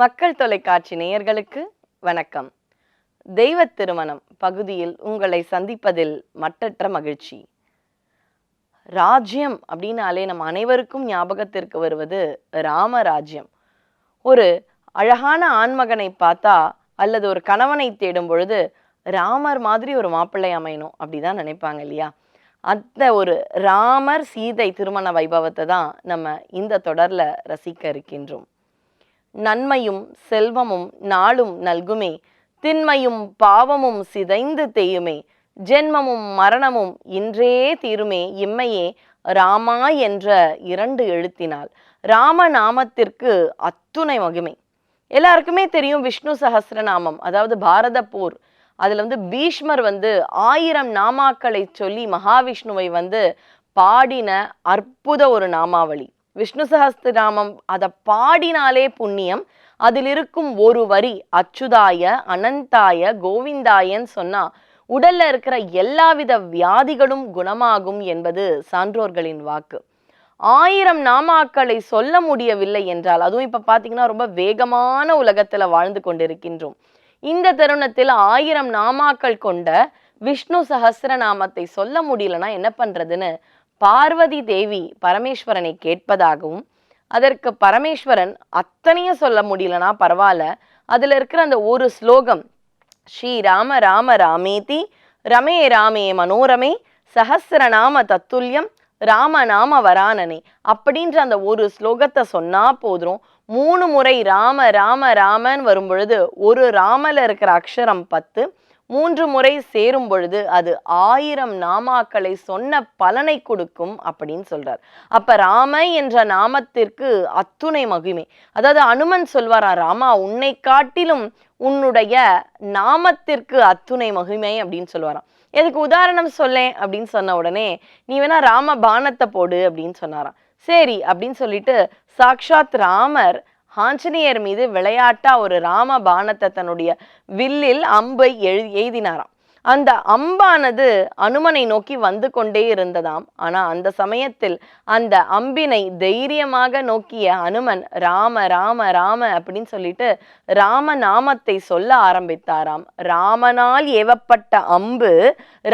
மக்கள் தொலைக்காட்சி நேயர்களுக்கு வணக்கம். தெய்வ திருமணம் பகுதியில் உங்களை சந்திப்பதில் மட்டற்ற மகிழ்ச்சி. ராஜ்யம் அப்படின்னாலே நம் அனைவருக்கும் ஞாபகத்திற்கு வருவது ராமராஜ்யம். ஒரு அழகான ஆண்மகனை பார்த்தா அல்லது ஒரு கணவனை தேடும் பொழுது ராமர் மாதிரி ஒரு மாப்பிள்ளை அமையணும் அப்படிதான் நினைப்பாங்க இல்லையா? அந்த ஒரு ராமர் சீதை திருமண வைபவத்தை தான் நம்ம இந்த தொடரில் ரசிக்க இருக்கின்றோம். நன்மையும் செல்வமும் நாளும் நல்குமே. திண்மையும் பாவமும் சிதைந்து தேயுமே. ஜென்மமும் மரணமும் இன்றே தீருமே. இம்மையே ராமா என்ற இரண்டு எழுத்தினால். ராம நாமத்திற்கு அத்துணை மகிமை. எல்லாருக்குமே தெரியும் விஷ்ணு சஹஸ்ரநாமம் அதாவது பாரத போர். அதில் வந்து பீஷ்மர் வந்து ஆயிரம் நாமாக்களை சொல்லி மகாவிஷ்ணுவை வந்து பாடின அற்புத ஒரு நாமாவளி. விஷ்ணு சஹஸ்ரநாமம் அதை பாடினாலே புண்ணியம். அதில் இருக்கும் ஒரு வரி அச்சுதாய அனந்தாய கோவிந்தாயன்னு சொன்னா உடல்ல இருக்கிற எல்லாவித வியாதிகளும் குணமாகும் என்பது சான்றோர்களின் வாக்கு. ஆயிரம் நாமாக்களை சொல்ல முடியவில்லை என்றால் அதுவும் இப்ப பாத்தீங்கன்னா ரொம்ப வேகமான உலகத்துல வாழ்ந்து கொண்டிருக்கின்றோம். இந்த தருணத்தில் ஆயிரம் நாமாக்கள் கொண்ட விஷ்ணு சஹஸ்ரநாமத்தை சொல்ல முடியலன்னா என்ன பண்றதுன்னு பார்வதி தேவி பரமேஸ்வரனை கேட்பதாகவும் அதற்கு பரமேஸ்வரன் அத்தனையும் சொல்ல முடியலனா பரவாயில்ல. அதில் இருக்கிற அந்த ஒரு ஸ்லோகம் ஸ்ரீ ராம ராம ராமேதி ரமே ராமே மனோரமே சஹசிரநாம தத்துல்யம் ராம நாம வரானனே அப்படின்ற அந்த ஒரு ஸ்லோகத்தை சொன்னா போதும். மூணு முறை ராம ராம ராமன் வரும் பொழுது ஒரு ராமல இருக்கிற அக்ஷரம் பத்து மூன்று முறை சேரும் பொழுது அது ஆயிரம் நாமாக்களை சொன்ன பலனை கொடுக்கும் அப்படின்னு சொல்றார். அப்ப ராம என்ற நாமத்திற்கு அத்துணை மகிமை. அதாவது அனுமன் சொல்வாரா ராமா உன்னை காட்டிலும் உன்னுடைய நாமத்திற்கு அத்துணை மகிமை அப்படின்னு சொல்லுவாராம் எதுக்கு உதாரணம் சொல்லேன் அப்படின்னு சொன்ன உடனே நீ வேணா ராம பானத்தை போடு அப்படின்னு சொன்னாராம். சரி அப்படின்னு சொல்லிட்டு சாக்ஷாத் ராமர் ஆஞ்சநேயர் மீது விளையாட்டா ஒரு ராம பானத்தை தன்னுடைய வில்லில் அம்பை எழு எய்தினாராம். அந்த அம்பானது அனுமனை நோக்கி வந்து கொண்டே இருந்ததாம். ஆனா அந்த சமயத்தில் அந்த அம்பினை தைரியமாக நோக்கிய அனுமன் ராம ராம ராம அப்படின்னு சொல்லிட்டு ராம நாமத்தை சொல்ல ஆரம்பித்தாராம். ராமனால் ஏவப்பட்ட அம்பு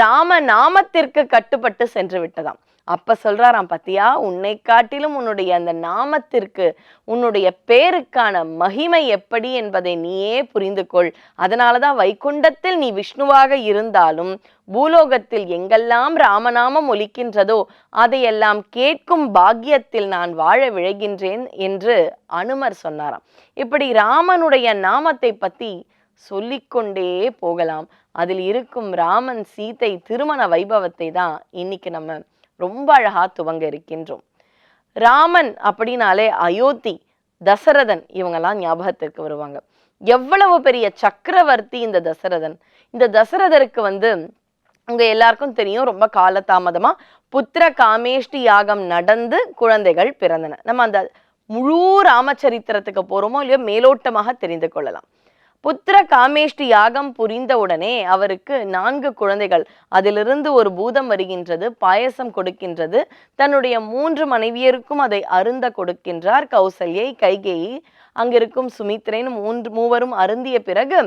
ராம நாமத்திற்கு கட்டுப்பட்டு சென்று விட்டதாம். அப்ப சொல்றாராம் பத்தியா உன்னை காட்டிலும் உன்னுடைய அந்த நாமத்திற்கு உன்னுடைய பேருக்கான மகிமை எப்படி என்பதை நீயே புரிந்து கொள் அதனாலதான் வைகுண்டத்தில் நீ விஷ்ணுவாக இருந்தாலும் பூலோகத்தில் எங்கெல்லாம் ராமநாமம் ஒலிக்கின்றதோ அதையெல்லாம் கேட்கும் பாக்கியத்தில் நான் வாழ விழைகின்றேன் என்று அனுமர் சொன்னாராம். இப்படி ராமனுடைய நாமத்தை பத்தி சொல்லிக்கொண்டே போகலாம். அதில் இருக்கும் ராமன் சீதை திருமண வைபவத்தை தான் இன்னைக்கு நம்ம ரொம்ப அழகா துவங்க இருக்கின்றோம். ராமன் அப்படின்னாலே அயோத்தி தசரதன் இவங்கெல்லாம் ஞாபகத்திற்கு வருவாங்க. எவ்வளவு பெரிய சக்கரவர்த்தி இந்த தசரதன். இந்த தசரதருக்கு வந்து உங்க எல்லாருக்கும் தெரியும் ரொம்ப காலதாமதமா புத்திர காமேஷ்டி யாகம் நடந்து குழந்தைகள் பிறந்தன. நம்ம அந்த முழு ராமச்சரித்திரத்துக்கு போறோமோ இல்லையோ மேலோட்டமாக தெரிந்து கொள்ளலாம். புத்திர காமேஷ்டி யாகம் புரிந்தவுடனே அவருக்கு நான்கு குழந்தைகள். அதிலிருந்து ஒரு பூதம் வருகின்றது பாயசம் கொடுக்கின்றது. தன்னுடைய மூன்று மனைவியருக்கும் அதை அருந்த கொடுக்கின்றார் கௌசல்யை கைகேயி. அங்கிருக்கும் சுமித்ரேன் மூன்று மூவரும் அருந்திய பிறகு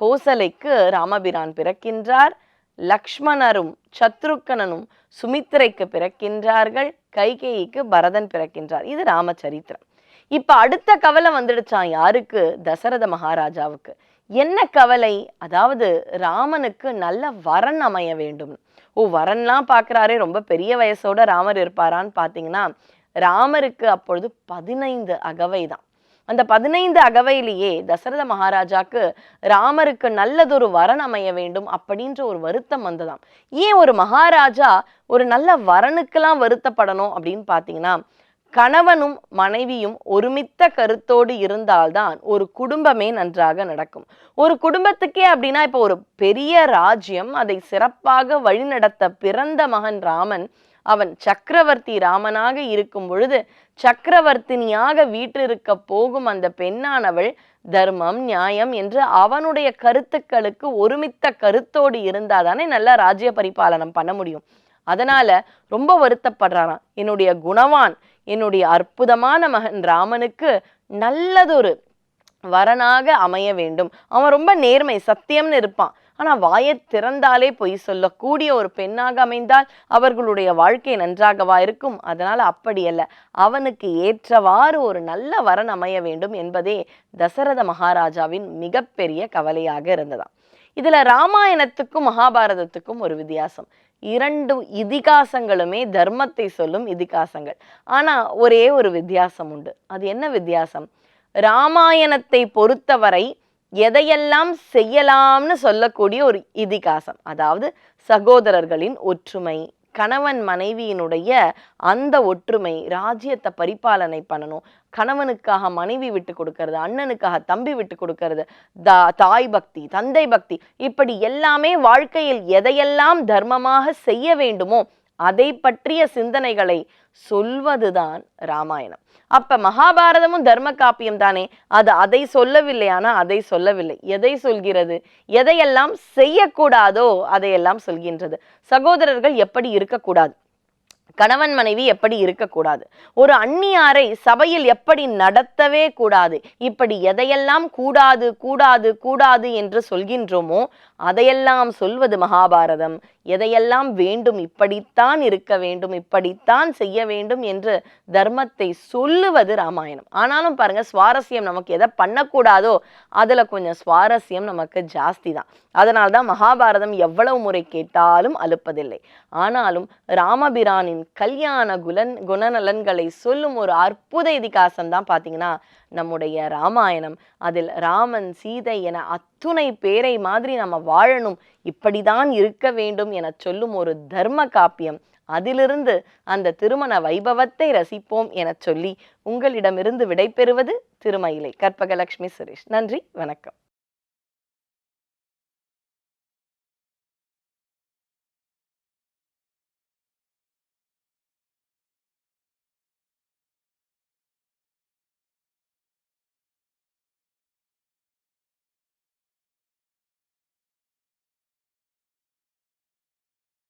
கோசலைக்கு ராமபிரான் பிறக்கின்றார். லக்ஷ்மணரும் சத்ருக்கனனும் சுமித்திரைக்கு பிறக்கின்றார்கள். கைகேயிக்கு பரதன் பிறக்கின்றார். இது ராமச்சரித்திரம். இப்போ அடுத்த கவலை வந்துடுச்சான் யாருக்கு? தசரத மகாராஜாவுக்கு. என்ன கவலை? அதாவது ராமனுக்கு நல்ல வரன் அமைய வேண்டும். ஓ வரன்லாம் பார்க்குறாரே ரொம்ப பெரிய வயசோட ராமர் இருப்பாரான்னு பார்த்தீங்கன்னா ராமருக்கு அப்பொழுது பதினைந்து அகவை தான் அந்த பதினைந்து அகவையிலேயே தசரத மகாராஜாக்கு ராமருக்கு நல்லதொரு வரன் அமைய வேண்டும் அப்படின்ற ஒரு வருத்தம் வந்ததாம். ஏன் ஒரு மகாராஜா ஒரு நல்ல வரனுக்கெல்லாம் வருத்தப்படணும் அப்படின்னு பார்த்தீங்கன்னா கணவனும் மனைவியும் ஒருமித்த கருத்தோடு இருந்தால்தான் ஒரு குடும்பமே நன்றாக நடக்கும். ஒரு குடும்பத்துக்கே அப்படின்னா இப்போ ஒரு பெரிய ராஜ்யம் அதை சிறப்பாக வழிநடத்த பிறந்த மகன் ராமன் அவன் சக்கரவர்த்தி ராமனாக இருக்கும் பொழுது சக்கரவர்த்தினியாக வீற்றிருக்க போகும் அந்த பெண்ணானவள் தர்மம் நியாயம் என்று அவனுடைய கருத்துக்களுக்கு ஒருமித்த கருத்தோடு இருந்தாதானே நல்ல ராஜ்ய பரிபாலனம் பண்ண முடியும். அதனால ரொம்ப வருத்தப்படுறாராம். என்னுடைய குணவான் என்னுடைய அற்புதமான மகன் ராமனுக்கு நல்லதொரு வரனாக அமைய வேண்டும். அவன் ரொம்ப நேர்மை சத்தியம்னு இருப்பான். ஆனால் வாயை திறந்தாலே பொய் சொல்லக்கூடிய ஒரு பெண்ணாக அமைந்தால் அவர்களுடைய வாழ்க்கை நன்றாகவா இருக்கும்? அதனால் அப்படி அல்ல. அவனுக்கு ஏற்றவாறு ஒரு நல்ல வரன் அமைய வேண்டும் என்பதே தசரத மகாராஜாவின் மிகப்பெரிய கவலையாக இருந்ததாம். இதுல ராமாயணத்துக்கும் மகாபாரதத்துக்கும் ஒரு வித்தியாசம். இரண்டு இதிகாசங்களுமே தர்மத்தை சொல்லும் இதிகாசங்கள். ஆனா ஒரே ஒரு வித்தியாசம் உண்டு. அது என்ன வித்தியாசம்? ராமாயணத்தை பொறுத்தவரை எதையெல்லாம் செய்யலாம்னு சொல்லக்கூடிய ஒரு இதிகாசம். அதாவது சகோதரர்களின் ஒற்றுமை கணவன் மனைவியினுடைய அந்த ஒற்றுமை ராஜ்யத்தை பரிபாலனை பண்ணணும். கணவனுக்காக மனைவி விட்டு கொடுக்கறது அண்ணனுக்காக தம்பி விட்டு கொடுக்கறது தா தாய் பக்தி தந்தை பக்தி இப்படி எல்லாமே வாழ்க்கையில் எதையெல்லாம் தர்மமாக செய்ய வேண்டுமோ அதை பற்றிய சிந்தனைகளை சொல்வதுதான் ராமாயணம். அப்ப மகாபாரதமும் தர்ம காப்பியம் தானே? அது அதை சொல்லவில்லை ஆனா அதை சொல்லவில்லை. எதை சொல்கிறது? எதையெல்லாம் செய்யக்கூடாதோ அதையெல்லாம் சொல்கின்றது. சகோதரர்கள் எப்படி இருக்கக்கூடாது? கணவன் மனைவி எப்படி இருக்கக்கூடாது? ஒரு அந்நியாரை சபையில் எப்படி நடத்தவே கூடாது? இப்படி எதையெல்லாம் கூடாது கூடாது கூடாது என்று சொல்கின்றோமோ அதையெல்லாம் சொல்வது மகாபாரதம். எதையெல்லாம் வேண்டும் இப்படித்தான் இருக்க வேண்டும் இப்படித்தான் செய்ய வேண்டும் என்று தர்மத்தை சொல்லுவது ராமாயணம். ஆனாலும் பாருங்க சுவாரஸ்யம் நமக்கு எதை பண்ணக்கூடாதோ அதுல கொஞ்சம் சுவாரஸ்யம் நமக்கு ஜாஸ்தி தான். அதனால்தான் மகாபாரதம் எவ்வளவு முறை கேட்டாலும் அலுப்பதில்லை. ஆனாலும் ராமபிரானின் கல்யாண குலன் குணநலன்களை சொல்லும் ஒரு அற்புத இதிகாசம் தான் பார்த்தீங்கன்னா நம்முடைய ராமாயணம். அதில் ராமன் சீதை என அத்துணை பேரை மாதிரி நம்ம வாழணும். இப்படிதான் இருக்க வேண்டும் என சொல்லும் ஒரு தர்ம காப்பியம். அதிலிருந்து அந்த திருமண வைபவத்தை ரசிப்போம் என சொல்லி உங்களிடமிருந்து விடைபெறுவது திருமயிலை. கற்பகலட்சுமி சுரேஷ். நன்றி வணக்கம்.